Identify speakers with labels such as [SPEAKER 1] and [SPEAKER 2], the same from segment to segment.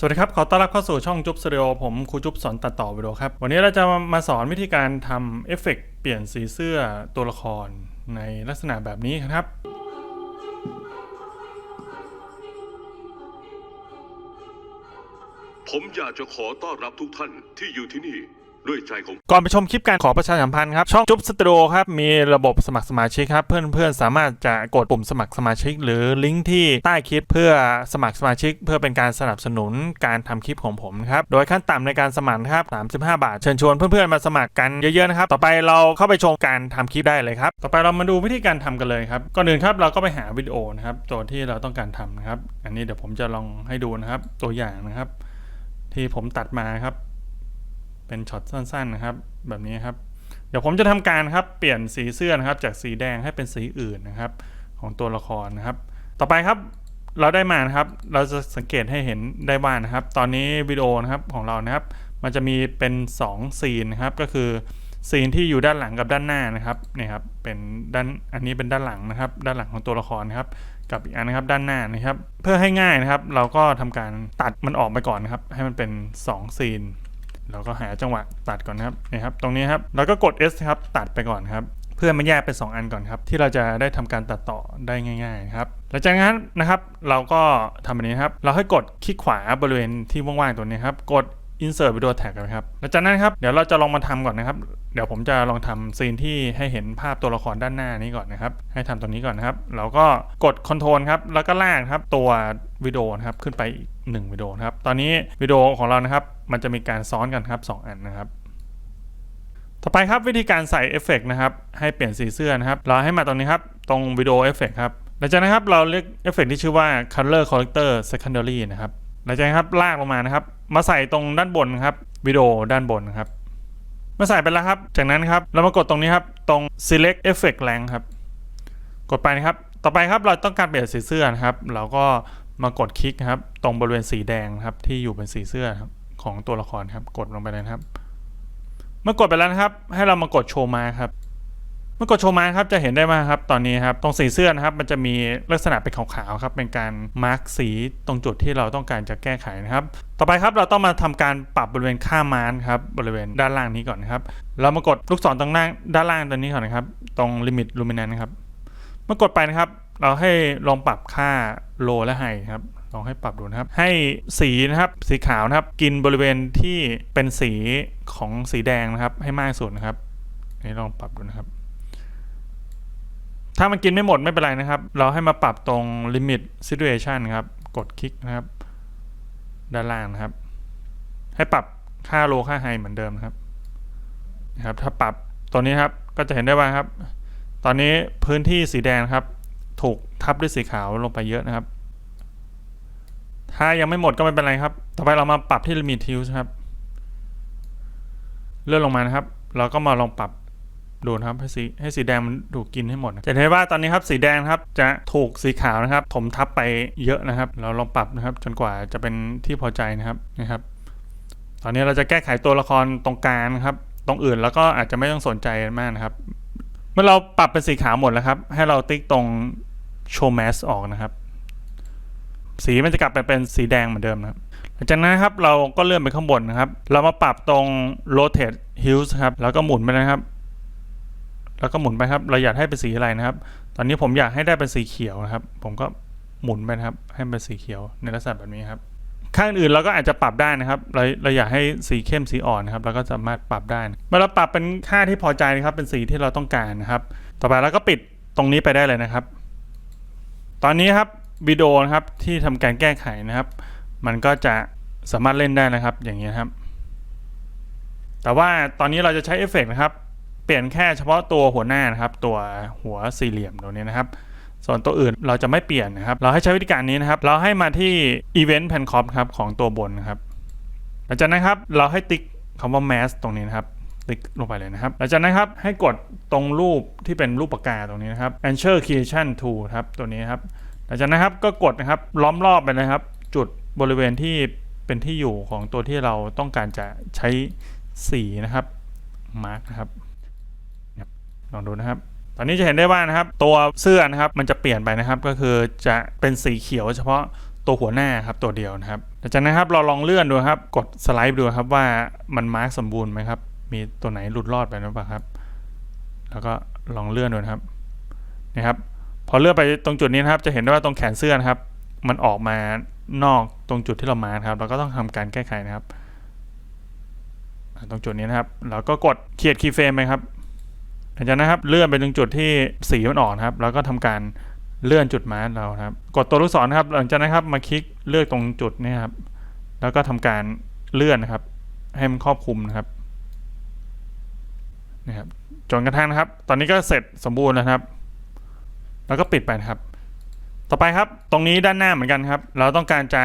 [SPEAKER 1] สวัสดีครับ ขอต้อนรับเข้าสู่ช่องจุ๊บสตูดิโอผมครูจุ๊บสอนตัดต่อวิดีโอครับ วันนี้เราจะมาสอนวิธีการทำเอฟเฟกต์เปลี่ยนสีเสื้อตัวละครในลักษณะแบบนี้ครับ
[SPEAKER 2] ผมอยากจะขอต้อนรับทุกท่านที่อยู่ที่นี่ ด้วยใจของ
[SPEAKER 1] ก่อนไปชมคลิปการขอประชาสัมพันธ์ครับ ช่องจุ๊บสตูดิโอครับ มีระบบสมัครสมาชิกครับ เพื่อนๆ สามารถจะกดปุ่มสมัครสมาชิก หรือลิงก์ที่ใต้คลิปเพื่อสมัครสมาชิก เพื่อเป็นการสนับสนุนการทำคลิปของผมครับ โดยขั้นต่ำในการสมัครครับ35 บาท เชิญชวนเพื่อนๆ มาสมัครกันเยอะๆนะครับ ต่อไปเราเข้าไปชมการทำคลิปได้เลยครับ ต่อไปเรามาดูวิธีการทำกันเลยครับ ก่อนอื่นครับเราก็ไปหาวิดีโอนะครับตัวที่เราต้องการทำนะครับ อันนี้เดี๋ยวผมจะลองให้ดูนะครับตัวอย่างนะครับ ที่ผมตัดมาครับ เป็นช็อตสั้นๆนะครับ แบบนี้ครับ เดี๋ยวผมจะทำการครับเปลี่ยนสีเสื้อนะครับ จากสีแดงให้เป็นสีอื่นนะครับ ของตัวละครนะครับ ต่อไปครับเราได้มานะครับ เราจะสังเกตให้เห็นได้ว่านะครับ ตอนนี้วิดีโอนะครับของเรานะครับ มันจะมีเป็น2ซีนนะครับ ก็คือซีนที่อยู่ด้านหลังกับด้านหน้านะครับนี่ครับเป็นด้านอันนี้เป็นด้านหลังนะครับ ด้านหลังของตัวละครนะครับ กับอีกอันนะครับด้านหน้านะครับ เพื่อให้ง่ายนะครับ เราก็ทำการตัดมันออกไปก่อนนะครับ ให้มันเป็น2ซีน เราก็หาจังหวะตัดก่อนครับนี่ครับ ตรงนี้ครับเราก็กด S ครับตัดไปก่อนครับเพื่อมันแยกเป็น 2 อันก่อนครับ ที่เราจะได้ทำการตัดต่อได้ง่ายๆครับหลังจากนั้นนะครับเราก็ทำแบบนี้ครับ เราให้กดคลิกขวาบริเวณที่ว่างๆตัวนี้ครับ กด insert video tag กันครับหลังจากนั้นครับเดี๋ยวเราจะลองมาทำก่อนนะครับ เดี๋ยวผมจะลองทำซีนที่ให้เห็นภาพตัวละครด้านหน้านี้ก่อนนะครับ ให้ทำตรงนี้ก่อนนะครับ เราก็กด Ctrl ครับแล้วก็ลากครับตัววิดีโอนะครับขึ้นไปอีกหนึ่งวิดีโอครับตอนนี้วิดีโอของเรานะครับ มันจะมีการซ้อนกันครับสองอันนะครับ ต่อไปครับวิธีการใส่เอฟเฟกต์นะครับ ให้เปลี่ยนสีเสื้อนะครับ เราให้มาตรงนี้ครับ ตรงวิดีโอเอฟเฟกต์ครับหลังจากนั้นครับเราเลือกเอฟเฟกต์ที่ชื่อว่า color corrector secondary นะครับหลังจากนั้นครับลากลงมานะครับ มาใส่ตรงด้านบนครับวิดีโอด้านบนครับมื่อใส่ไปแล้วครับ จากนั้นครับเรามากดตรงนี้ครับ ตรง select effect rank ครับ กดไปนะครับ ต่อไปครับเราต้องการเปลี่ยนสีเสื้อนะครับ เราก็มากดคลิกครับ ตรงบริเวณสีแดงครับที่อยู่เป็นสีเสื้อครับ ของตัวละครครับ กดลงไปเลยครับ เมื่อกดไปแล้วนะครับ ให้เรามากดโชว์มาครับ เมื่อกดโชว์มาครับจะเห็นได้ว่าครับ ตอนนี้ครับตรงสีเสื้อนะครับ มันจะมีลักษณะเป็นขาวๆครับ เป็นการมาร์กสีตรงจุดที่เราต้องการจะแก้ไขนะครับ ต่อไปครับเราต้องมาทำการปรับบริเวณค่ามาร์ครับบริเวณด้านล่างนี้ก่อนนะครับ เรามากดลูกศรตรงล่างด้านล่างตัวนี้ก่อนนะครับ ตรงลิมิตลูมินันครับ เมื่อกดไปนะครับ เราให้ลองปรับค่าโลและไฮครับ ลองให้ปรับดูนะครับ ให้สีนะครับสีขาวนะครับ กินบริเวณที่เป็นสีของสีแดงนะครับ ให้มากสุดนะครับนี่ลองปรับดูนะครับ ถ้ามันกินไม่หมดไม่เป็นไรนะครับ เราให้มาปรับตรง limit situation ครับ กดคลิกนะครับ ด้านล่างนะครับ ให้ปรับค่าโลค่าไฮเหมือนเดิมนะครับนะครับ ถ้าปรับตัวนี้ครับก็จะเห็นได้ว่าครับ ตอนนี้พื้นที่สีแดงครับ ถูกทับด้วยสีขาวลงไปเยอะนะครับ ถ้ายังไม่หมดก็ไม่เป็นไรครับ ต่อไปเรามาปรับที่ limit use ครับ เลื่อนลงมานะครับ เราก็มาลองปรับดูนะครับให้สีให้สีแดงมันถูกกินให้หมด จะเห็นว่าตอนนี้ครับสีแดงครับจะถูกสีขาวนะครับ ถมทับไปเยอะนะครับ เราลองปรับนะครับ จนกว่าจะเป็นที่พอใจนะครับนะครับ ตอนนี้เราจะแก้ไขตัวละครตรงกลางนะครับ ตรงอื่นแล้วก็อาจจะไม่ต้องสนใจมากนะครับ เมื่อเราปรับเป็นสีขาวหมดแล้วครับ ให้เราติ๊กตรง show mask ออกนะครับ สีมันจะกลับไปเป็นสีแดงเหมือนเดิมนะครับหลังจากนั้นครับเราก็เลื่อนไปข้างบนนะครับ เรามาปรับตรง rotate hues ครับแล้วก็หมุนไปนะครับ แล้วก็หมุนไปครับ เราอยากให้เป็นสีอะไรนะครับ ตอนนี้ผมอยากให้ได้เป็นสีเขียวนะครับ ผมก็หมุนไปนะครับ ให้เป็นสีเขียวในลักษณะแบบนี้ครับข้างอื่นเราก็อาจจะปรับได้นะครับ เราเราอยากให้สีเข้มสีอ่อนนะครับเราก็สามารถปรับได้เมื่อเราปรับเป็นค่าที่พอใจนะครับ เป็นสีที่เราต้องการนะครับ ต่อไปเราก็ปิดตรงนี้ไปได้เลยนะครับ ตอนนี้ครับ วิดีโอนะครับที่ทำการแก้ไขนะครับ มันก็จะสามารถเล่นได้นะครับอย่างนี้ครับ แต่ว่าตอนนี้เราจะใช้เอฟเฟกต์นะครับ เปลี่ยนแค่เฉพาะตัวหัวหน้านะครับ ตัวหัวสี่เหลี่ยมตรงนี้นะครับ ส่วนตัวอื่นเราจะไม่เปลี่ยนนะครับ เราให้ใช้วิธีการนี้นะครับ เราให้มาที่ Event p a n c o p ครับของตัวบนนะครับหลังจากนั้นครับเราให้ติ๊กคำว่า mask ตรงนี้นะครับติ๊กลงไปเลยนะครับหลังจากนั้นครับให้กดตรงรูปที่เป็นรูปปากกาตรงนี้นะครับ Answer Creation Tool ครับตัวนี้ครับ หลังจากนั้นครับก็กดนะครับล้อมรอบไปนะครับ จุดบริเวณที่เป็นที่อยู่ของตัวที่เราต้องการจะใช้สีนะครับมาร์กนะครับลองดูนะครับตอนนี้จะเห็นได้ว่านะครับ ตัวเสื้อนะครับมันจะเปลี่ยนไปนะครับ ก็คือจะเป็นสีเขียวเฉพาะตัวหัวหน้าครับตัวเดียวนะครับหลังจากนั้นครับเราลองเลื่อนดูครับ กดสไลด์ดูครับว่ามันมาร์กสมบูรณ์ไหมครับ มีตัวไหนหลุดรอดไปหรือเปล่าครับ แล้วก็ลองเลื่อนดูนะครับนะครับ พอเลื่อนไปตรงจุดนี้นะครับ จะเห็นได้ว่าตรงแขนเสื้อนะครับ มันออกมานอกตรงจุดที่เรามาครับ เราก็ต้องทำการแก้ไขนะครับ ตรงจุดนี้นะครับเราก็กดเขียดคีย์เฟรมไปครับหลังจากนั้นครับ เลื่อนไปตรงจุดที่สีมันออกครับ แล้วก็ทำการเลื่อนจุดมาร์คเราครับ กดตัวลูกศระครับ หลังจากนั้นครับมาคลิกเลือกตรงจุดนี้ครับ แล้วก็ทำการเลื่อนนะครับ ให้มันครอบคลุมนะครับนะครับจนกระทั่งนะครับ ตอนนี้ก็เสร็จสมบูรณ์แล้วครับ แล้วก็ปิดไปนะครับ ต่อไปครับตรงนี้ด้านหน้าเหมือนกันครับ เราต้องการจะ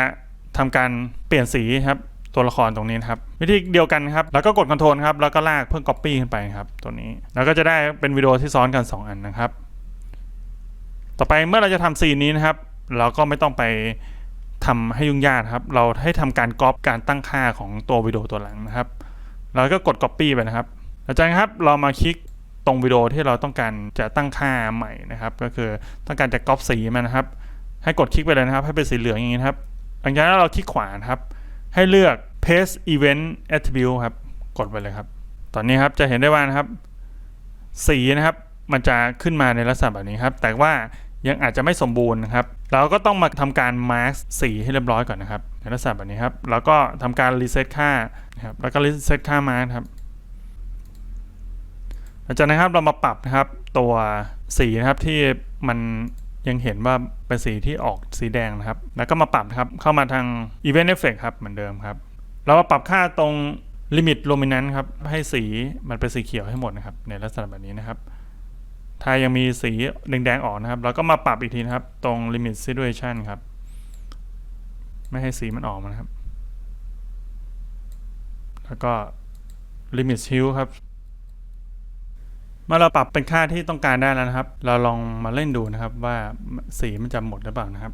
[SPEAKER 1] ทำการเปลี่ยนสีครับตัวละครตรงนี้นครับ วิธีเดียวกันครับ แล้วก็กด Ctrl ครับ แล้วก็ลากเพื่อ Copy ขึ้นไปครับ ตัวนี้ แล้วก็จะได้เป็นวิดีโอที่ซ้อนกัน 2 อันนะครับ ต่อไปเมื่อเราจะทำซีนนี้นะครับ เราก็ไม่ต้องไปทำให้ยุ่งยากครับ เราให้ทำการก๊อปการตั้งค่าของตัววิดีโอตัวหลังนะครับเราก็กด Copy ไปนะครับ หลังจากนั้นครับ เรามาคลิก ตรงวิดีโอที่เราต้องการจะตั้งค่าใหม่นะครับ ก็คือต้องการจะก๊อปสีมันนะครับ ให้กดคลิกไปเลยนะครับ ให้เป็นสีเหลืองอย่างนี้ครับหลังจากนั้นเราคลิกขวานครับ ให้เลือก paste event attribute ครับ กดไปเลยครับ ตอนนี้ครับจะเห็นได้ว่านะครับ สีนะครับ มันจะขึ้นมาในลักษณะแบบนี้ครับ แต่ว่ายังอาจจะไม่สมบูรณ์นะครับ เราก็ต้องมาทำการ mask สีให้เรียบร้อยก่อนนะครับในลักษณะแบบนี้ครับ แล้วก็ทำการ reset ค่านะครับ แล้วก็ reset ค่า mask ครับ หลังจากนั้นครับเรามาปรับนะครับตัวสีนะครับที่มันยังเห็นว่าเป็นสีที่ออกสีแดงนะครับ แล้วก็มาปรับครับเข้ามาทาง Event Effect ครับเหมือนเดิมครับ เรามาปรับค่าตรง Limit Luminance ครับให้สีมันเป็นสีเขียวให้หมดนะครับในลักษณะแบบนี้นะครับ ถ้ายังมีสีแดงๆออกนะครับ เราก็มาปรับอีกทีนะครับตรง Limit Situation ครับ ไม่ให้สีมันออกมานะครับ แล้วก็ Limit Hue ครับ มื่อเราปรับเป็นค่าที่ต้องการได้แล้วนะครับ เราลองมาเล่นดูนะครับว่าสีมันจะหมดหรือเปล่านะครับ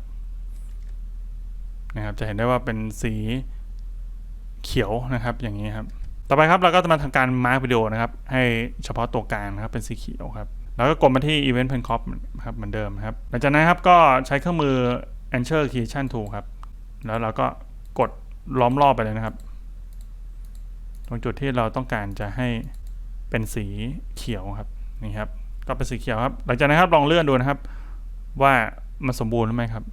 [SPEAKER 1] นะครับ จะเห็นได้ว่าเป็นสีเขียวนะครับอย่างนี้ครับ ต่อไปครับเราก็จะมาทำการมาร์กวิดีโอนะครับ ให้เฉพาะตัวกลางนะครับเป็นสีเขียวครับแล้วก็กดมาที่ Event Pen c o p ครับเหมือนเดิมครับหลังจากนั้นครับก็ใช้เครื่องมือ Ensure Creation Tool ครับ แล้วเราก็กดล้อมรอบไปเลยนะครับ ตรงจุดที่เราต้องการจะให้ เป็นสีเขียวครับนี่ครับ ก็เป็นสีเขียวครับ หลังจากนั้นครับลองเลื่อนดูนะครับ ว่ามันสมบูรณ์หรือไม่ครับ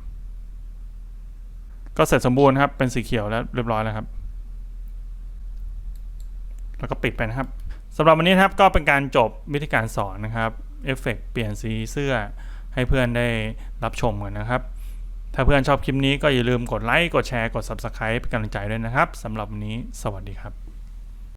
[SPEAKER 1] ก็เสร็จสมบูรณ์ครับ เป็นสีเขียวแล้วเรียบร้อยแล้วครับ แล้วก็ปิดไปนะครับสำหรับวันนี้นะครับก็เป็นการจบวิธีการสอนนะครับเอฟเฟกเปลี่ยนสีเสื้อให้เพื่อนได้รับชมกันนะครับ ถ้าเพื่อนชอบคลิปนี้ก็อย่าลืมกดไลค์ กดแชร์ กด Subscribe เป็นกำลังใจด้วยนะครับสำหรับวันนี้สวัสดีครับ